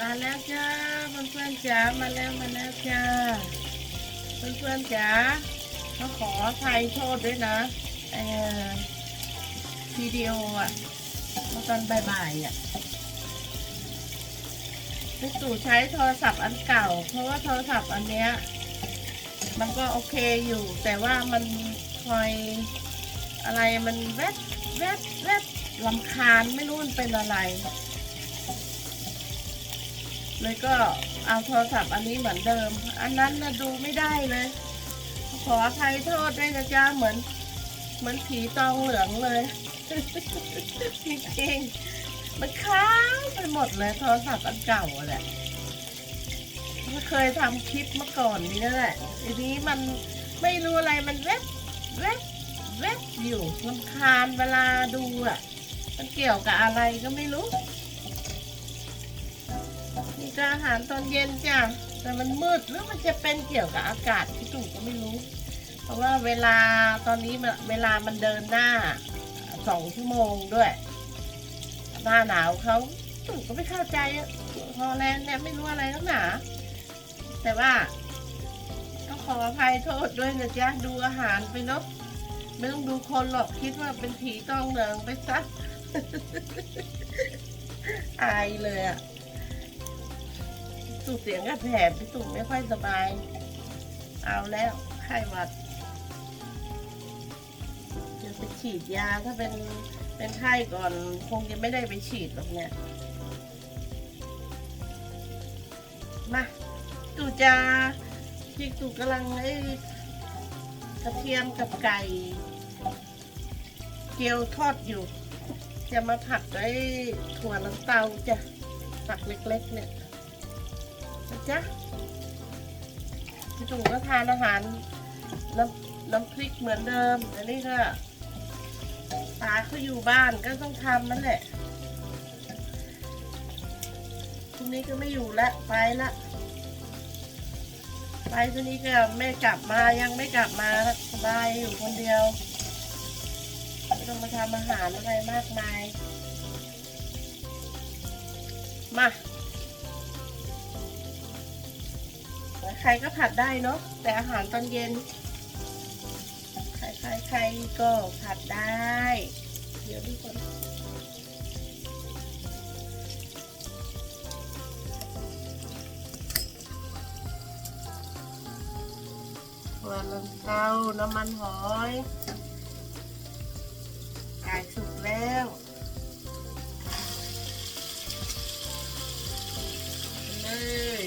มาแล้วจ้าเพื่อนๆจ๋ามาแล้วมาแล้วจ้าเพื่อนๆจ๋าก็ขออภัยโทษด้วยนะเออวิดีโออะเมื่อตอนบ่ายๆอะพี่ตู่ใช้โทรศัพท์อันเก่า เพราะว่าโทรศัพท์อันเนี้ยมันก็โอเคอยู่ แต่ว่ามันคอยอะไรมันแวบแวบแวบลำคาญไม่รู้มันเป็นอะไร เลยก็เอาโทรศัพท์อันนี้เหมือนเดิม อันนั้นนะดูไม่ได้เลย ขออภัยโทษด้วยนะจ๊ะเหมือน เหมือนผีตองเหลืองเลยจริงๆมันค้างไปหมดเลยโทรศัพท์อันเก่าแหละเคยทำคลิปเมื่อก่อนนี้นั่นแหละทีนี้มันไม่รู้อะไรมันแวบแวบแวบอยู่ลำคาญเวลาดูอะ มันเกี่ยวกับอะไรก็ไม่รู้ นี่ก็อาหารตอนเย็นจ้ะแต่มันมืดหรือมันจะเป็นเกี่ยวกับอากาศที่ตู่ก็ไม่รู้ เพราะว่าเวลาตอนนี้เวลามันเดินหน้าสองชั่วโมงด้วย หน้าหนาวเขาตู่ก็ไม่เข้าใจอะฮอแลนด์เนี่ยไม่รู้อะไรนักหนาแต่ว่าต้องขออภัยโทษด้วยนะจ๊ะดูอาหารไปเนาะไม่ต้องดูคนหรอกคิดว่าเป็นผีต้องเหลืองไปซะอายเลยอะ สูดเสียงกับแผลพี่ตุ่มไม่ค่อยสบาย เอาแล้วไข้หวัดจะไปฉีดยาถ้าเป็นเป็นไข้ก่อนคงจะไม่ได้ไปฉีดหรอกเนี่ย มาตู่จะพี่ตู่กำลังไอ้กระเทียมกับไก่เกี๊ยวทอดอยู่ จะมาผัดไอ้ถั่วลันเตาจ้ะตักเล็กๆเนี่ย นะจ๊ะพี่ตู่ก็ทานอาหารน้ำน้ำพริกเหมือนเดิมอันนี้ก็ตาเขาอยู่บ้านก็ต้องทำนั่นแหละทีนี้ก็ไม่อยู่ละไปละไปทีนี้ก็ไม่กลับมายังไม่กลับมาสบายอยู่คนเดียวไม่ต้องมาทำอาหารอะไรมากมาย มา ใครก็ผัดได้เนาะแต่อาหารตอนเย็น ใครใครใครก็ผัดได้ เดี๋ยวดูก่อนหัวลันเต้าน้ำมันหอยไก่สุกแล้วเลย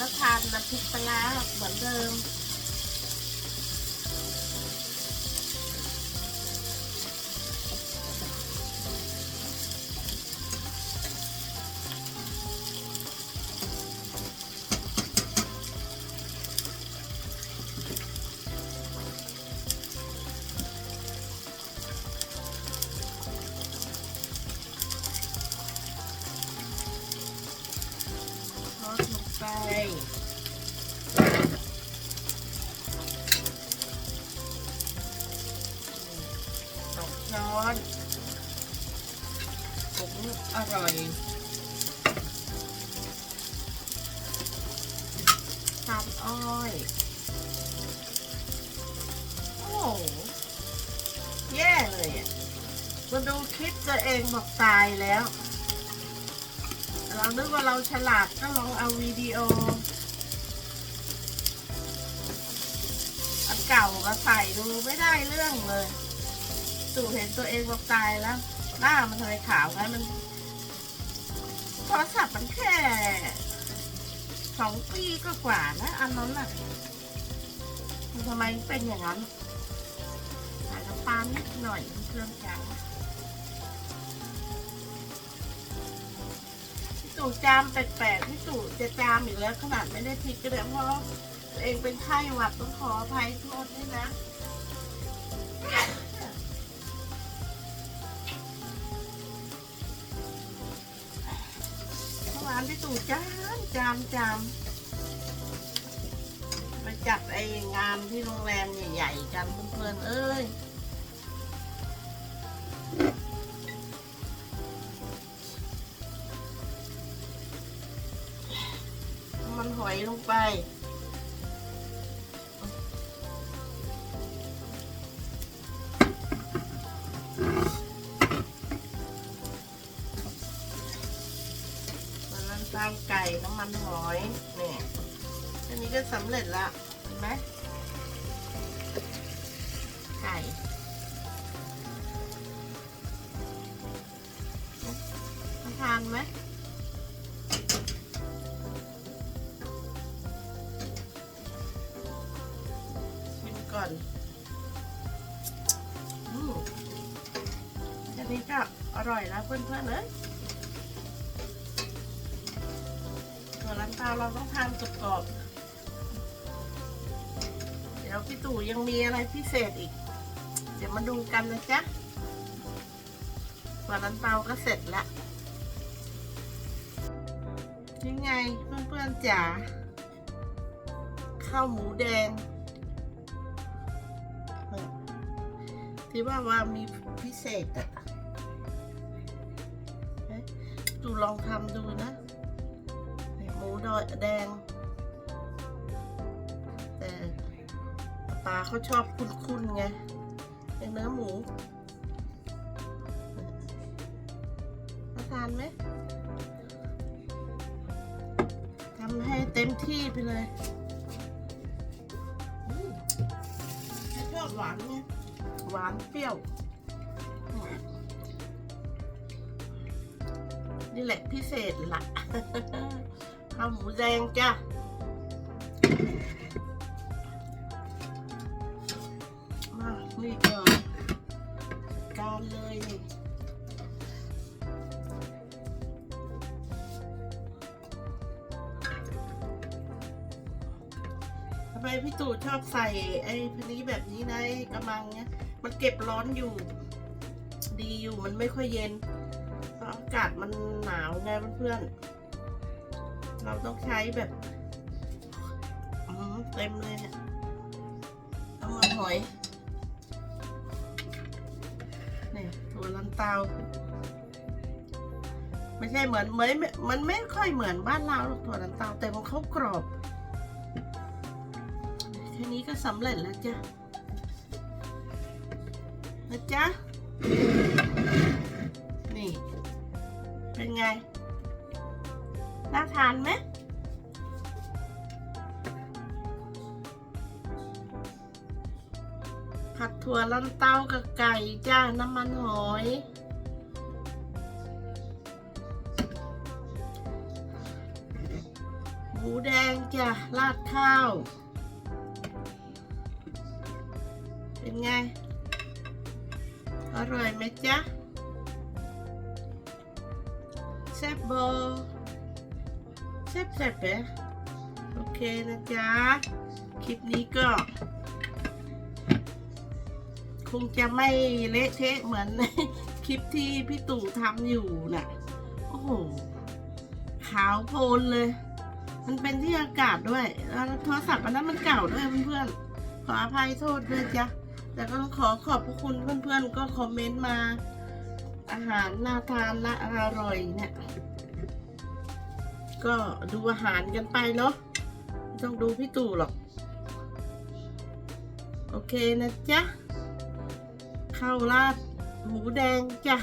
สูตรก็ทานน้ำพริกปลาร้าเหมือนเดิม สองช้อนผงอร่อยตามอ้อย โอ้โหแย่เลยอะมาดูคลิปตัวเองบอกตายแล้ว เรานึกว่าเราฉลาดก็ลองเอาวิดีโออันเก่ามาใส่ดูไม่ได้เรื่องเลยตู่เห็นตัวเองบอกตายแล้ว หน้ามันทำไมขาวงั้นมันโทรศัพท์มันแค่สองปีก็กว่านะ อันนั้นน่ะมันทำไมเป็นอย่างนั้นใส่น้ำตาลนิดหน่อยเครื่องจัง พี่ตู่จามแปลกๆพี่ตู่จะจามอีกแล้วขนาดไม่ได้พิกก็เลยเพราะตัวเองเป็นไข้หวัดต้องขออภัยโทษด้วยนะเมื่อวานพี่ตู่จามจามจามมาจัดไอ้งานที่โรงแรมใหญ่ๆกันเพื่อนๆเอ้ย ไป มันน้ำตาลไก่น้ำมันหอยเนี่ยอันนี้ก็สำเร็จละเห็นไหมไก่ทานไหม นี้ก็อร่อยแล้วเพื่อนๆเอ้ยส่วนร้านเปล่าเราต้องทานกรอบๆเดี๋ยวพี่ตู่ยังมีอะไรพิเศษอีก เดี๋ยวมาดูกันนะจ๊ะส่วนร้านเปล่าก็เสร็จแล้วยังไงเพื่อนๆจ๋าข้าวหมูแดงที่ว่าว่ามีพิเศษอะ ลองทำดูนะหมูดอยแดง แต่ปลาเขาชอบคุ้นๆไงเป็นเนื้อหมูมาทานไหมทำให้เต็มที่ไปเลยชอบหวานไงหวานเปรี้ยว นี่แหละพิเศษละข้าวหมูแดงจ้ะมานี่ก่อนการเลยทำไมพี่ตู่ชอบใส่ไอ้พันนี้แบบนี้นะกระมังเนี้ย มันเก็บร้อนอยู่ ดีอยู่มันไม่ค่อยเย็น อากาศมันหนาวไงเพื่อนๆ เราต้องใช้แบบอืมเต็มเลยเนี่ยน้ำมันหอยนี่ถั่วลันเตา ไม่ใช่เหมือนเหมือนมันไม่ค่อยเหมือนบ้านเราหรอกถั่วลันเตาแต่ของเขากรอบแค่นี้ก็สำเร็จแล้วจ้ะนะจ๊ะนี่ เป็นไง น่าทานไหมผัดถั่วลันเต้ากับไก่จ้า น้ำมันหอย หมูแดงจ้ะราดข้าว เป็นไง อร่อยไหมจ๊ะ แซ่บโบแซ่บแซ่บเป๊ะโอเคนะจ๊ะ คลิปนี้ก็ คงจะไม่เละเทะเหมือนคลิปที่พี่ตู่ทำอยู่น่ะ โอ้โห ขาวโพลนเลย มันเป็นที่อากาศด้วย แล้วโทรศัพท์อันนั้นมันเก่าด้วยเพื่อนๆ ขออภัยโทษด้วยจ้ะ แต่ก็ต้องขอขอบพระคุณเพื่อนๆ ก็คอมเมนต์มา หารน่าทานและอร่อยเนี่ย ก็ดูอาหารกันไปเนาะไม่ต้องดูพี่ตู่หรอก โอเคนะจ๊ะข้าวราดหมูแดงจ้ะ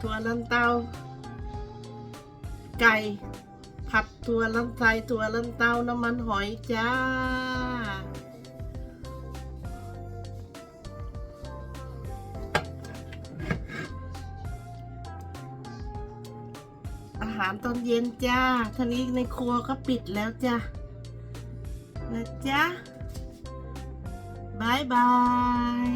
ถั่วลันเตา ไก่ ผัดถั่วลันไสถั่วลันเตาน้ำมันหอยจ้าามตอนเย็นจ้าทีนี้ในครัวก็ปิดแล้วจ้านะจ๊ะบายบาย